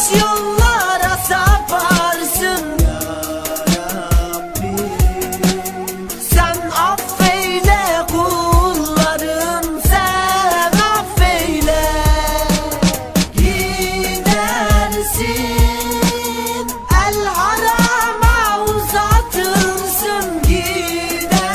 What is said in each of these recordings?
Yanlış yollara Sen affeyle kulların Sen affeyle. Gidersin El uzatırsın. Gidersin.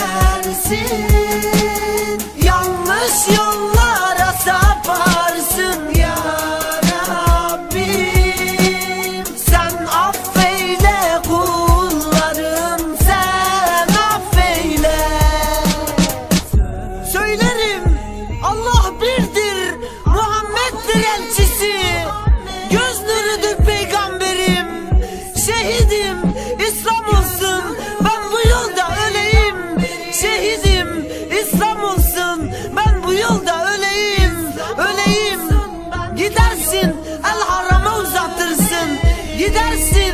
İslam olsun. Ben bu yolda öleyim. Şehidim İslam olsun. Ben bu yolda öleyim. Öleyim. Gidersin El harama uzatırsın. Gidersin